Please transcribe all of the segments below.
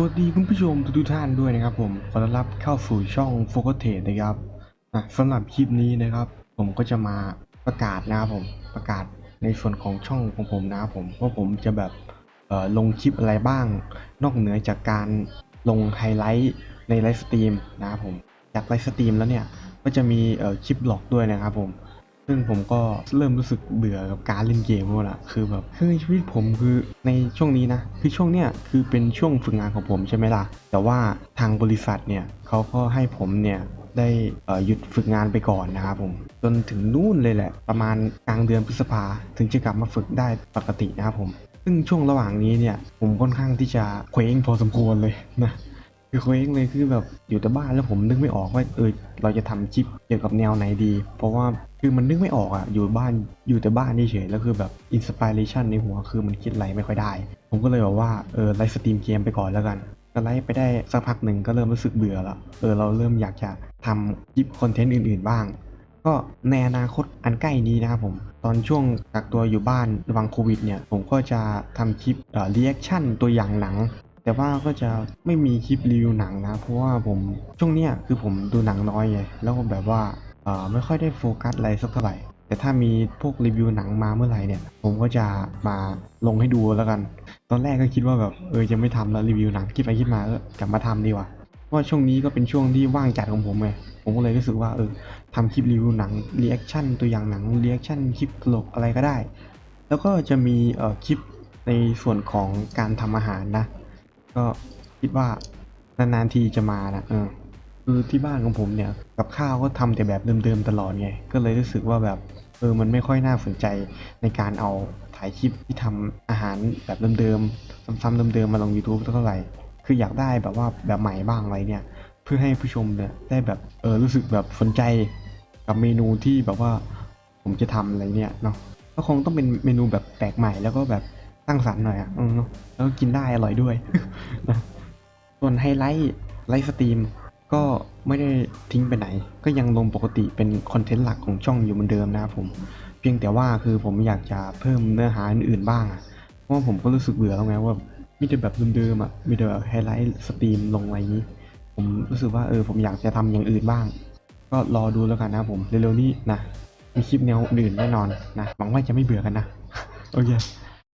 สวัสดีคุณผู้ชมทุกท่านด้วยนะครับผมขอต้อนรับเข้าสู่ช่อง Focus t a d e นะครับสำหรับคลิปนี้นะครับ ผมก็จะมาประกาศนะครับผมประกาศในส่วนของช่องของผมนะครับผมว่าผมจะแบบลงคลิปอะไรบ้าง นอกเหนือจากการลงไฮไลท์ในไลฟ์สตรีมนะครับผมจากไลฟ์สตรีมแล้วเนี่ยก็จะมีคลิปบล็อกด้วยนะครับผม ซึ่งผมก็เริ่มรู้สึกเบื่อกับการเล่นเกมแล้วล่ะคือแบบคือชีวิตผมคือในช่วงนี้นะ คือช่วงเนี้ยคือเป็นช่วงฝึกงานของผมใช่ไหมล่ะ แต่ว่าทางบริษัทเนี่ยเขาก็ให้ผมเนี่ยได้หยุดฝึกงานไปก่อนนะครับผม จนถึงนู่นเลยแหละ ประมาณกลางเดือนพฤษภาถึงจะกลับมาฝึกได้ปกตินะครับผม ซึ่งช่วงระหว่างนี้เนี่ยผมค่อนข้างที่จะเคว้งพอสมควรเลยนะ คือเคว้งเลยคือแบบอยู่แต่บ้านแล้วผมนึกไม่ออกว่าเออเราจะทำคลิปเกี่ยวกับแนวไหนดี เพราะว่าคือมันนึกไม่ออกอะอยู่บ้านอยู่แต่บ้านนี่เฉยแล้วคือแบบอินสปิเรชันในหัวคือมันคิดอะไรไม่ค่อยได้ ผมก็เลยแบบว่าเออไลฟ์สตรีมเกมไปก่อนแล้วกันก็ไลฟ์ไปได้สักพักหนึ่งก็เริ่มรู้สึกเบื่อละเออเราเริ่มอยากจะทำคลิปคอนเทนต์อื่น ๆบ้าง ก็ในอนาคตอันใกล้นี้นะครับผมตอนช่วงกักตัวอยู่บ้านระวังโควิดเนี่ยผมก็จะทำคลิปเอ่อรีแอคชั่นตัวอย่างหนัง แต่ว่าก็จะไม่มีคลิปรีวิวหนังนะ เพราะว่าผมช่วงเนี้ยคือผมดูหนังน้อยไงแล้วก็แบบว่าเออไม่ค่อยได้โฟกัสอะไรสักเท่าไหร่แต่ถ้ามีพวกรีวิวหนังมาเมื่อไหร่เนี่ย ผมก็จะมาลงให้ดูแล้วกัน ตอนแรกก็คิดว่าแบบเออจะไม่ทำแล้วรีวิวหนังคิดไปคิดมาเออกลับมาทำดีกว่าเพราะว่าช่วงนี้ก็เป็นช่วงที่ว่างจัดของผมไงผมก็เลยรู้สึกว่าเออทำคลิปรีวิวหนังรีแอคชั่นตัวอย่างหนังรีแอคชั่นคลิปตลกอะไรก็ได้ แล้วก็จะมีเอ่อคลิปในส่วนของการทำอาหารนะ ก็คิดว่านานๆทีจะมานะเออคือที่บ้านของผมเนี่ยกับข้าวก็ทำแต่แบบเดิมๆตลอดไงก็เลยรู้สึกว่าแบบเออมันไม่ค่อยน่าสนใจในการเอาถ่ายคลิปที่ทำอาหารแบบเดิมๆซ้ำๆเดิมๆมาลง YouTube เท่าไหร่ คืออยากได้แบบว่าแบบใหม่บ้างอะไรเนี่ย เพื่อให้ผู้ชมเนี่ยได้แบบเออรู้สึกแบบสนใจกับเมนูที่แบบว่าผมจะทำอะไรเนี่ยเนาะก็คงต้องเป็นเมนูแบบแปลกใหม่แล้วก็แบบ ตั้งสรรค์หน่อยอะอืมเนอะแล้วก็กินได้อร่อยด้วยนะส่วนไฮไลท์ไลฟ์สตรีมก็ไม่ได้ทิ้งไปไหน ก็ยังลงปกติเป็นคอนเทนต์หลักของช่องอยู่เหมือนเดิมนะครับผม เพียงแต่ว่าคือผมอยากจะเพิ่มเนื้อหาอื่นๆบ้างอะเพราะว่าผมก็รู้สึกเบื่อแล้วไงว่ามีแต่แบบเดิมๆอะมีแต่แบบไฮไลท์สตรีมลงอะไรอย่างนี้ ผมรู้สึกว่าเออผมอยากจะทำอย่างอื่นบ้าง ก็รอดูแล้วกันนะครับผมเร็วๆนี้นะมีคลิปแนวอื่นแน่นอนนะหวังว่าจะไม่เบื่อกันนะโอเค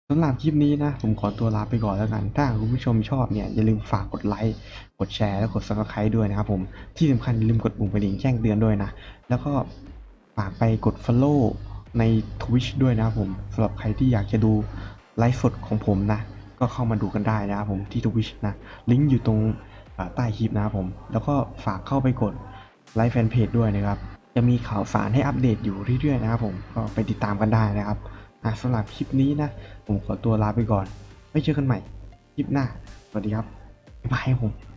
สำหรับคลิปนี้นะ ผมขอตัวลาไปก่อนแล้วกัน ถ้าคุณผู้ชมชอบเนี่ย อย่าลืมฝากกดไลค์กดแชร์และกด subscribe ด้วยนะครับผมที่สำคัญอย่าลืมกดปุ่มกระดิ่งแจ้งเตือนด้วยนะ แล้วก็ฝากไปกด follow ใน Twitch ด้วยนะครับผมสำหรับใครที่อยากจะดูไลฟ์สดของผมนะ ก็เข้ามาดูกันได้นะครับผมที่ Twitch นะลิงก์อยู่ตรงใต้คลิปนะครับผม แล้วก็ฝากเข้าไปกดไลค์แฟนเพจด้วยนะครับจะมีข่าวสารให้อัปเดตอยู่เรื่อยๆนะครับผมก็ไปติดตามกันได้นะครับ อะสำหรับคลิปนี้นะ ผมขอตัวลาไปก่อน ไม่เจอกันใหม่ คลิปหน้า สวัสดีครับบ๊ายบายผม